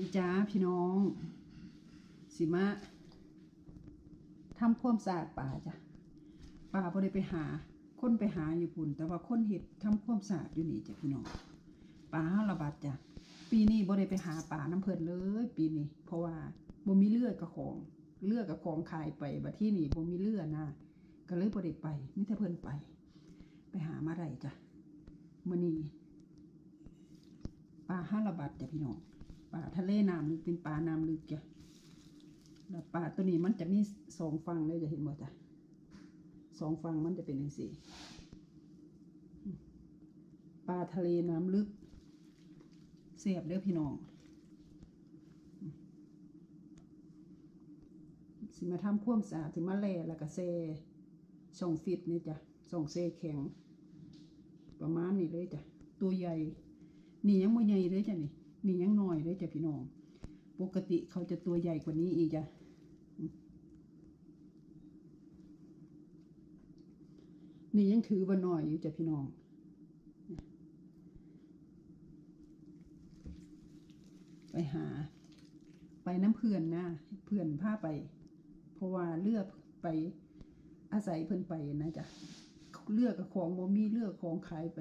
ดีจ้าพี่น้อง สิมาทำความสะอาดป่าจ้ะป่าพอได้ไปหาคนไปหาอยู่พุ่น แต่ว่าคนเห็ดทำความสะอาดอยู่นี่จ้ะพี่น้องป่าห้าระบาดจ้ะปีนี้บ่ได้ไปหาป่าน้ำเพลินเลย ปีนี้ เพราะว่าบ่มีเลือดกับของเลือดกับของขายไปบัดที่นี่บ่มีเลือดนะก็เลยบ่ได้ไปมิแต่เพิ่นไป ไปหามาได้จ้ะมื้อนี้ป่าห้าระบาดจ้ะพี่น้อง ป่าทะเลน้ำลึกเป็นป่าน้ำลึกจ้ะแล้วป่าตัวนี้มันจะมีสองฝั่งเลยจะเห็นบ่จ้ะสองฝั่งมันจะเป็นอย่างสี่ป่าทะเลน้ำลึก เสียบเด้อพี่น้องสิมาทำควมสะอาดสิมาแล่แล้วก็เซส่องฟิตเนี่ยจ้ะส่องเซแข็ง ประมาณนี้เลยจ้ะตัวใหญ่ นี่ยังไม่ใหญ่เลยจ้ะนี่ นี่ยังน้อยเลยจ้ะพี่น้อง ปกติเขาจะตัวใหญ่กว่านี้อีกจ้ะนี่ยังถือว่าน้อยอยู่จ้ะพี่น้องไปหา ไปน้ำเพื่อนนะเพื่อนพาไป เพราะว่าเลือกไปอาศัยเพื่อนไปนะจ๊ะเลือกกับของบ่มีเลือกของขายไป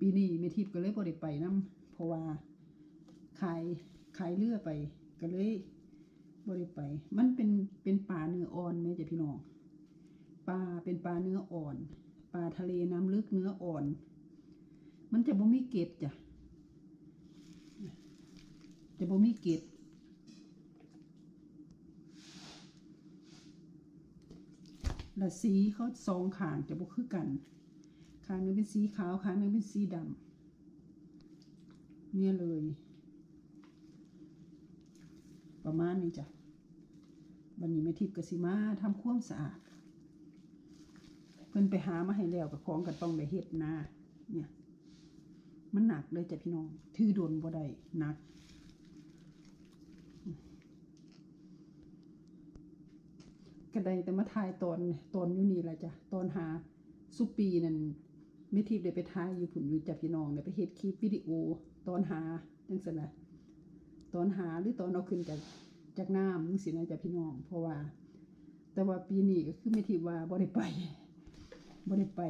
ปีนี้เมทิพย์ก็เลยบ่ได้ไปนํเพราะว่า ขายขายเลือไปก็เลยบ่ได้ไป มันเป็นเป็นปลาเนื้ออ่อนไหมจ้ะพี่น้องปลาเป็นปลาเนื้ออ่อนปลาทะเลน้ำลึกเนื้ออ่อน มันจะบ่มีเก็ดจ้ะจะบ่มีเก็ดและสีเขาสองขางจะบ่คือกันขางหนึงเป็นสีขาวขางหนึงเป็นสีดำเนี่ยเลย ประมาณนี้จ้ะวันนี้แม่ทิพย์กสิมาทำความสะอาด เพิ่นไปหามาให้แล้วกับของก็ต้องได้เฮ็ดนะเนี่ย มันหนักเลยจ้ะพี่น้อง ถือโดนบ่ได้หนักก็ได้แต่มาถ่ายตอนตอนอยู่นี่แหละจ้ะ ตอนหาสุปีนั่นไม่ทิพย์ได้ไปถ่ายอยู่ผุนอยู่จ้ะพี่น้องได้ไปเฮ็ดคลิปวิดีโอตอนหาจังซั่นน่ะ ตอนหาหรือตอนเอาขึ้นจากจากน้ำจังซี่นะจ้ะพี่น้อง เพราะว่า แต่ว่าปีนี้ก็คือไม่ทิพย์ว่าบ่ได้ไปบ่ได้ไป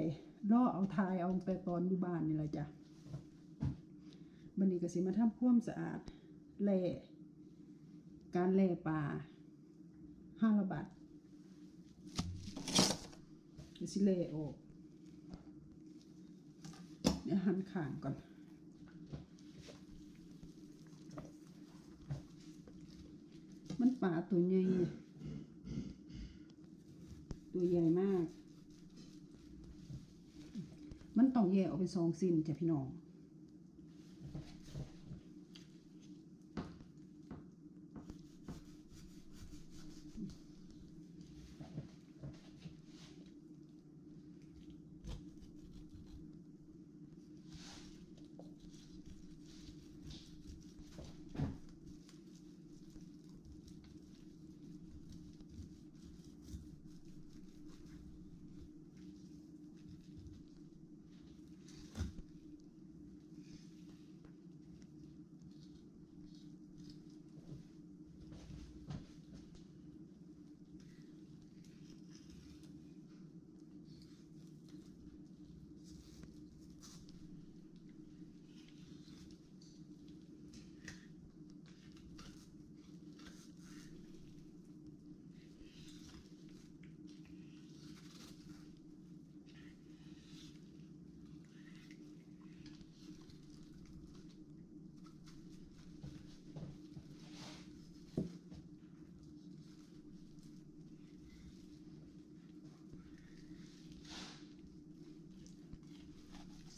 รอเอาถ่ายเอาแต่ตอนอยู่บ้านนี่แหละจ้ะบัดนี้ก็สิมาทำความสะอาดแล่การแล่ปลาห้าละบาทเดี๋ยวสิเล่ออกเดี๋ยวหันข้างก่อน มันป่า ตัวใหญ่ตัวใหญ่มาก มันต้องแยกออกเป็นสองสิ้นจ้ะพี่น้อง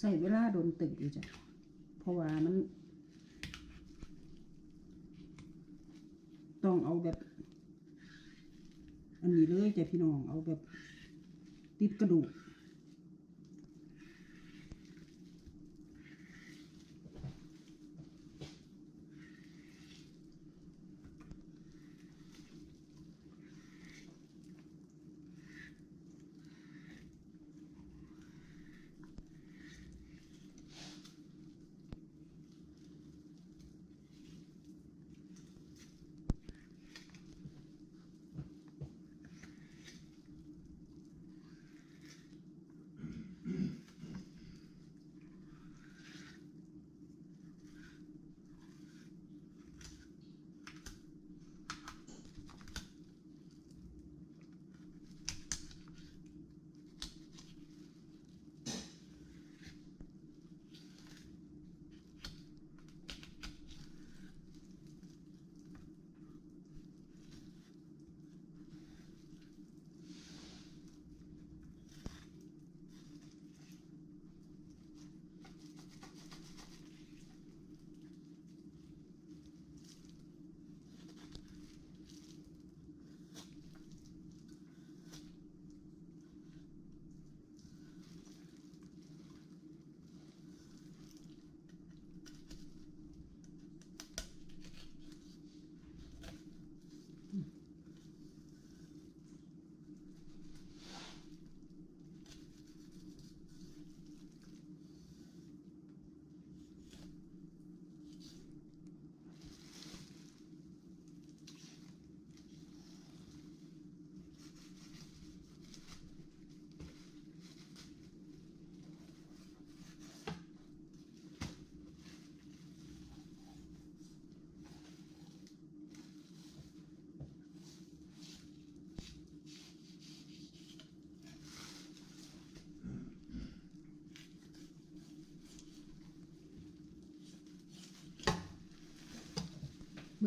ใส่เวลาโดนตึกอยู่จ้ะ เพราะว่ามัน ต้องเอาแบบ อันนี้เลยจ้ะพี่น้อง เอาแบบ ติดกระดูก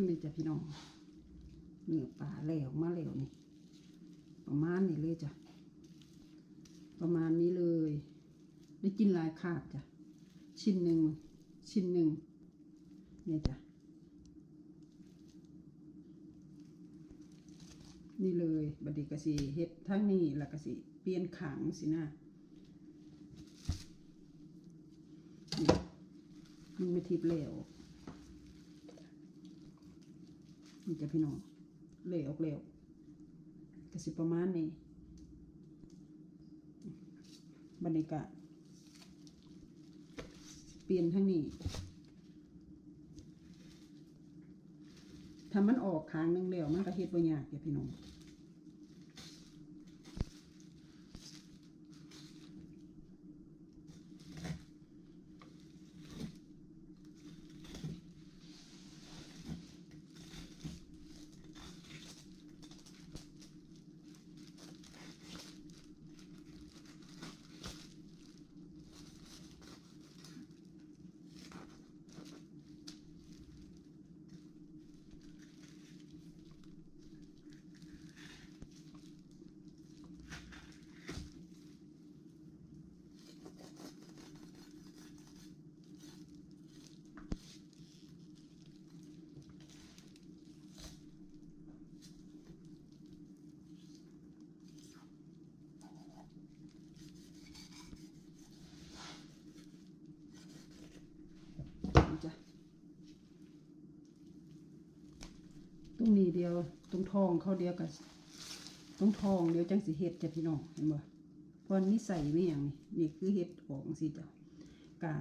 งนี่จ้ะพี่น้องเนื้อปลาแล้วมาแล้วนี่ ประมาณนี้เลยจ้ะ ประมาณนี้เลย ได้กินหลายขาบจ้ะ ชิ้นหนึ่งชิ้นหนึ่งเนี่ยจ้ะ นี่เลยบัดดีกะสีเฮ็ดทั้งนี้ล้วก็สิเปลี่ยนขางสินะมันไม่ทิพแล้ว นี่จ้ะพี่น้องเละออกแล้วก็สิประมาณนี้บรรยากาศเปลี่ยนทั้งนี้ถ้ามันออกค้างนึงแล้วมันก็เฮ็ดบ่ยากจ้ะพี่น้อง ตรงนี้เดียวตรงทองเขาเดียวกับตรงทองเดียวจังสีเห็ดจ้ะพี่น้องเห็นบ่พอนิสัยไม่อย่างนี้นี่คือเห็ดออกสิจ้ะกะ